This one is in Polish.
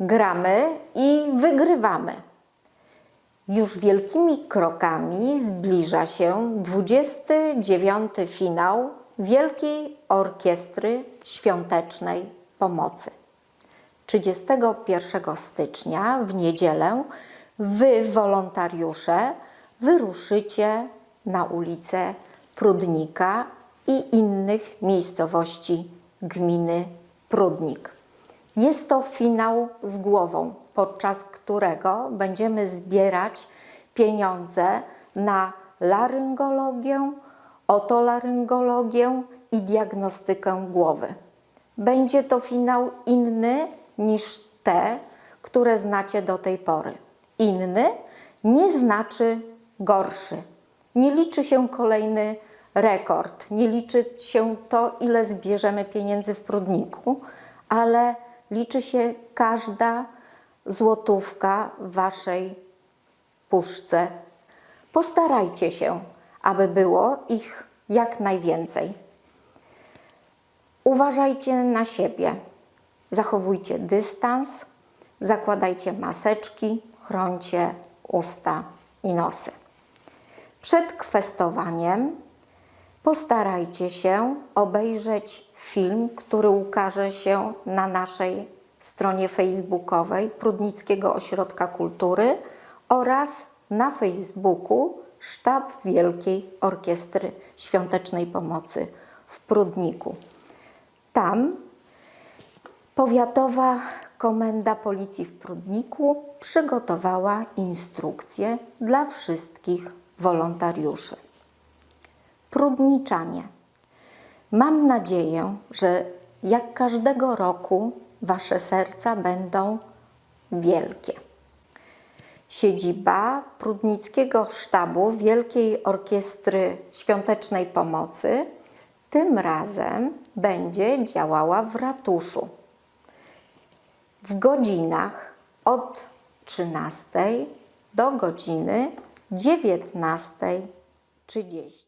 gramy i wygrywamy. Już wielkimi krokami zbliża się 29. finał Wielkiej Orkiestry Świątecznej Pomocy. 31 stycznia w niedzielę Wy, wolontariusze, wyruszycie na ulicę Prudnika i innych miejscowości gminy Prudnik. Jest to finał z głową, podczas którego będziemy zbierać pieniądze na laryngologię, otolaryngologię i diagnostykę głowy. Będzie to finał inny niż te, które znacie do tej pory. Inny nie znaczy gorszy. Nie liczy się kolejny rekord, nie liczy się to, ile zbierzemy pieniędzy w prudniku, ale liczy się każda złotówka w waszej puszce. Postarajcie się, aby było ich jak najwięcej. Uważajcie na siebie, zachowujcie dystans, zakładajcie maseczki, chroncie usta i nosy. Przed kwestowaniem postarajcie się obejrzeć film, który ukaże się na naszej stronie facebookowej Prudnickiego Ośrodka Kultury oraz na Facebooku Sztab Wielkiej Orkiestry Świątecznej Pomocy w Prudniku. Tam Powiatowa Komenda Policji w Prudniku przygotowała instrukcje dla wszystkich wolontariuszy. Prudniczanie, mam nadzieję, że jak każdego roku Wasze serca będą wielkie. Siedziba Prudnickiego Sztabu Wielkiej Orkiestry Świątecznej Pomocy tym razem będzie działała w ratuszu w godzinach od 13 do godziny 19.30.